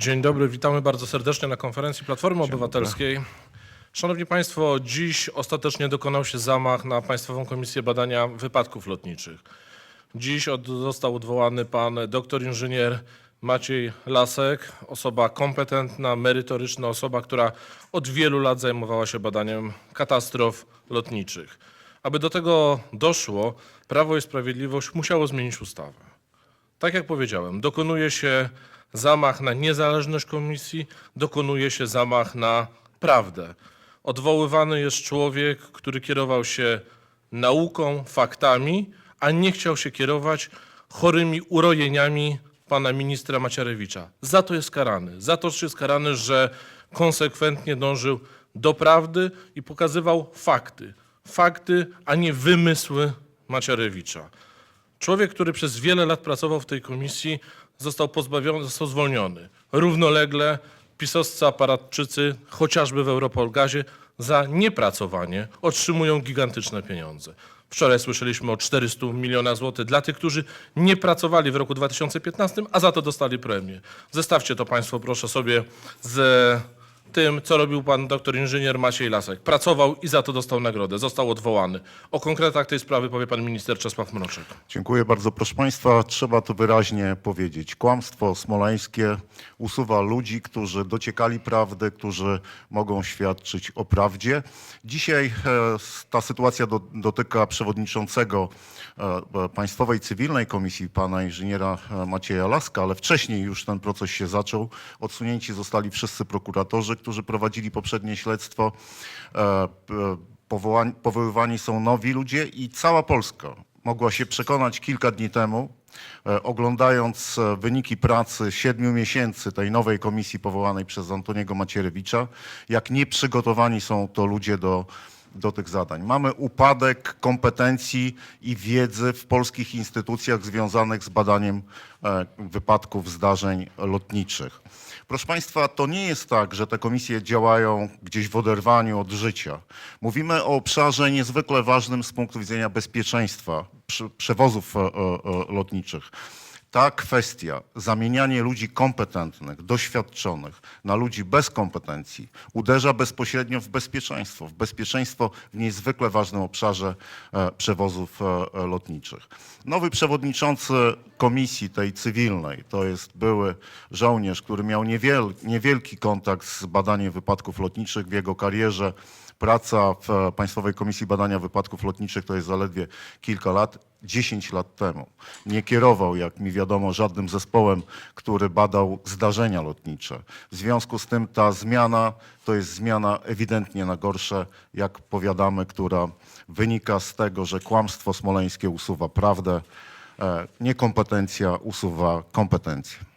Dzień dobry, witamy bardzo serdecznie na konferencji Platformy Obywatelskiej. Szanowni Państwo, dziś ostatecznie dokonał się zamach na Państwową Komisję Badania Wypadków Lotniczych. Dziś od, został odwołany pan doktor inżynier Maciej Lasek, osoba kompetentna, merytoryczna, osoba, która od wielu lat zajmowała się badaniem katastrof lotniczych. Aby do tego doszło, Prawo i Sprawiedliwość musiało zmienić ustawę. Tak jak powiedziałem, dokonuje się zamach na niezależność komisji, dokonuje się zamach na prawdę. Odwoływany jest człowiek, który kierował się nauką, faktami, a nie chciał się kierować chorymi urojeniami pana ministra Macierewicza. Za to jest karany. Za to jest karany, że konsekwentnie dążył do prawdy i pokazywał fakty. Fakty, a nie wymysły Macierewicza. Człowiek, który przez wiele lat pracował w tej komisji, został pozbawiony, został zwolniony. Równolegle pisowscy aparatczycy, chociażby w Europolgazie, za niepracowanie otrzymują gigantyczne pieniądze. Wczoraj słyszeliśmy o 400 milionach złotych dla tych, którzy nie pracowali w roku 2015, a za to dostali premię. Zestawcie to Państwo proszę sobie z tym, co robił pan doktor inżynier Maciej Lasek. Pracował i za to dostał nagrodę. Został odwołany. O konkretach tej sprawy powie pan minister Czesław Mroczek. Dziękuję bardzo. Proszę Państwa, trzeba to wyraźnie powiedzieć. Kłamstwo smoleńskie usuwa ludzi, którzy dociekali prawdy, którzy mogą świadczyć o prawdzie. Dzisiaj e, ta sytuacja do, dotyka przewodniczącego e, Państwowej Cywilnej Komisji, pana inżyniera e, Macieja Laska, ale wcześniej już ten proces się zaczął. Odsunięci zostali wszyscy prokuratorzy, którzy prowadzili poprzednie śledztwo. E, powoływani są nowi ludzie i cała Polska mogła się przekonać kilka dni temu, e, oglądając e, wyniki pracy siedmiu miesięcy tej nowej komisji powołanej przez Antoniego Macierewicza, jak nieprzygotowani są to ludzie do, do tych zadań. Mamy upadek kompetencji i wiedzy w polskich instytucjach związanych z badaniem wypadków, zdarzeń lotniczych. Proszę Państwa, to nie jest tak, że te komisje działają gdzieś w oderwaniu od życia. Mówimy o obszarze niezwykle ważnym z punktu widzenia bezpieczeństwa przewozów e, e, e, lotniczych. Ta kwestia, zamienianie ludzi kompetentnych, doświadczonych na ludzi bez kompetencji, uderza bezpośrednio w bezpieczeństwo, w bezpieczeństwo w niezwykle ważnym obszarze e, przewozów e, e, lotniczych. Nowy przewodniczący komisji tej cywilnej, to jest były żołnierz, który miał niewiel, niewielki kontakt z badaniem wypadków lotniczych w jego karierze. Praca w Państwowej Komisji Badania Wypadków Lotniczych to jest zaledwie kilka lat. 10 lat temu nie kierował, jak mi wiadomo, żadnym zespołem, który badał zdarzenia lotnicze. W związku z tym ta zmiana to jest zmiana ewidentnie na gorsze, jak powiadamy, która wynika z tego, że kłamstwo smoleńskie usuwa prawdę, e, niekompetencja usuwa kompetencje.